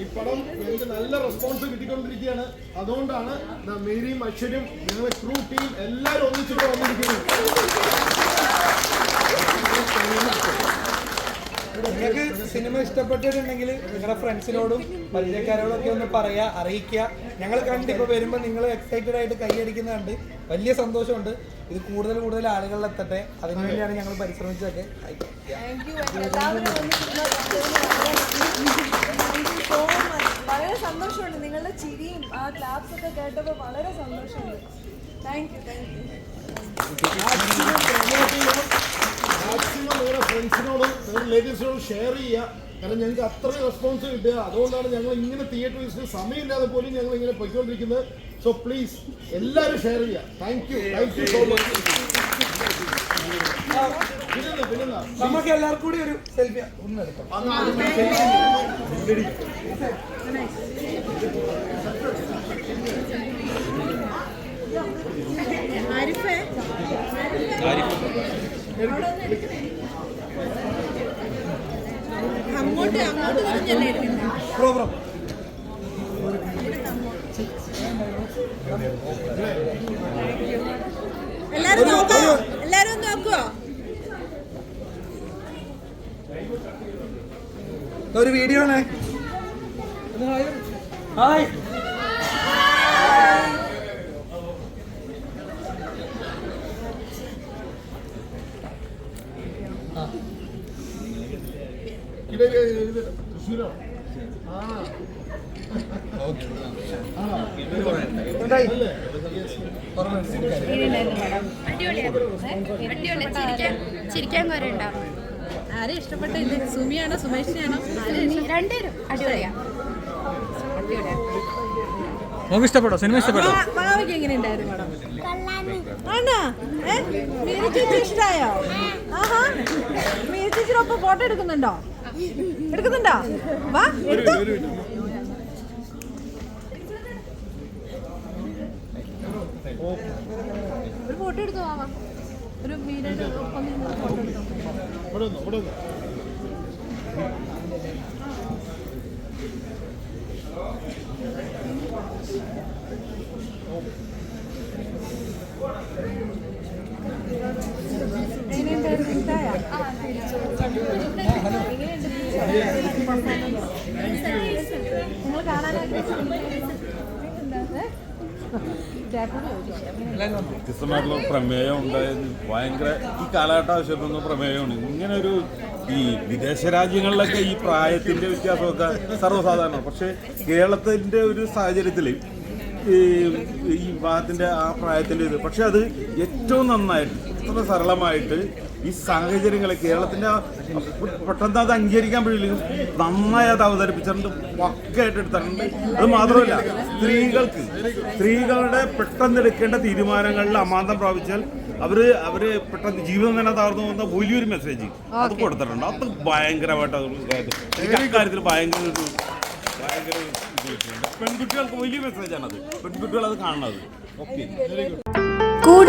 ഈ പടം എനിക്ക് നല്ല റെസ്പോൺസ് കിട്ടിക്കൊണ്ടിരിക്കുകയാണ്. അതുകൊണ്ടാണ് മേരിയും അക്ഷരും ഞങ്ങളുടെ ക്രൂ ടീം എല്ലാവരും ഒന്നിച്ചിട്ട് വന്നിരിക്കുന്നത്. ഇഷ്ടപ്പെട്ടിട്ടുണ്ടെങ്കിൽ നിങ്ങളുടെ ഫ്രണ്ട്സിനോടും പരിചയക്കാരോടും ഒക്കെ ഒന്ന് പറയാ അറിയിക്കുക. ഞങ്ങൾ കണ്ട് ഇപ്പോൾ വരുമ്പോൾ നിങ്ങൾ എക്സൈറ്റഡ് ആയിട്ട് കൈയടിക്കുന്ന കണ്ട് വലിയ സന്തോഷമുണ്ട്. ഇത് കൂടുതൽ കൂടുതൽ ആളുകളിൽ എത്തട്ടെ. അതിനുവേണ്ടിയാണ് ഞങ്ങൾ പരിശ്രമിച്ചതൊക്കെ. വളരെ സന്തോഷമുണ്ട്. നിങ്ങളുടെ ചിരിയും ആ ക്ലാപ്സ് ഒക്കെ കേട്ടപ്പോൾ വളരെ സന്തോഷമുണ്ട്. Thank you thank you maximum നിങ്ങളുടെ ഫ്രണ്ട്സിനോടും നിങ്ങളുടെ റിലേറ്റീവ്സിനോടും ഷെയർ ചെയ്യുക. കാരണം ഞങ്ങൾക്ക് അത്രയും റെസ്പോൺസ് കിട്ടുക അതുകൊണ്ടാണ് ഞങ്ങൾ ഇങ്ങനെ തിയേറ്റർ ബിസിനസ് സമയമില്ലാതെ പോലും ഞങ്ങൾ ഇങ്ങനെ പോയിക്കൊണ്ടിരിക്കുന്നത്. സോ പ്ലീസ് എല്ലാവരും ഷെയർ ചെയ്യുക. Thank you thank you so much നമുക്ക് എല്ലാവർക്കും കൂടി ഒരു സെൽഫി ഒന്ന് എല്ലാരും നോക്കോ? എല്ലാരും നോക്കുവോ ഒരു വീഡിയോ ആണ്. ഹായ് ഇത് ഇത് തൃശ്ശൂരോ ആ എന്തായി അടിപൊളി ചിരിക്കാൻ ചിരിക്കാൻ കുറെ ഉണ്ടാവും ആരെ ഇഷ്ടപ്പെട്ടില്ല സുമിയാണോ സുമേഷിനെയാണോ? രണ്ടുപേരും. അടിപൊളിയാ. നമുക്ക് ഇഷ്ടപ്പെട്ടോ? സിനിമ ഇഷ്ടപ്പെട്ടോ? മാവയ്ക്ക് എങ്ങനെ ഉണ്ടായിരുന്നു പടം? ആണോ? ഏ? മീര ചേച്ചി ഇഷ്ടായോ? ആഹാ. മീര ചേച്ചിയുടെ ഫോട്ടോ എടുക്കുന്നുണ്ടോ? എടുക്കുന്നുണ്ടോ? വാ ഒരു ഫോട്ടോ എടുത്തു വാ ഒരു നിന്ന് ഫോട്ടോ എടുത്തോ. വ്യത്യസ്തമായിട്ടുള്ള പ്രമേയം ഉണ്ടായത് ഭയങ്കര ഈ കാലഘട്ടം പ്രമേയമാണ്. ഇങ്ങനെ ഒരു ഈ വിദേശ രാജ്യങ്ങളിലൊക്കെ ഈ പ്രായത്തിന്റെ വ്യത്യാസമൊക്കെ സർവസാധാരണമാണ്. പക്ഷെ കേരളത്തിന്റെ ഒരു സാഹചര്യത്തിൽ ഈ ഈ വിവാഹത്തിന്റെ ആ പ്രായത്തിന്റെ ഇത്. പക്ഷെ അത് ഏറ്റവും നന്നായിട്ട് അത്ര സരളമായിട്ട് ഈ സാഹചര്യങ്ങൾ കേരളത്തിന്റെ പെട്ടെന്ന് അത് അംഗീകരിക്കാൻ പറ്റില്ലെങ്കിലും നന്നായി അത് അവതരിപ്പിച്ചിട്ടുണ്ട് പക്കയായിട്ട് എടുത്തിട്ടുണ്ട് അത് മാത്രമല്ല സ്ത്രീകൾക്ക് സ്ത്രീകളുടെ പെട്ടെന്ന് എടുക്കേണ്ട തീരുമാനങ്ങളിൽ അമാന്തം പ്രാപിച്ചാൽ അവർ അവർ പെട്ടെന്ന് ജീവിതം തന്നെ തകർന്നു പോകുന്ന വലിയൊരു മെസ്സേജ് അത് കൊടുത്തിട്ടുണ്ട്. അത് ഭയങ്കരമായിട്ട് കാര്യത്തിൽ എനിക്ക് അക്കാര്യത്തിൽ ഭയങ്കര ഒരു ഭയങ്കര. പെൺകുട്ടികൾക്ക് വലിയ മെസ്സേജാണ് അത് പെൺകുട്ടികൾ അത് കാണുന്നത് ഓക്കെ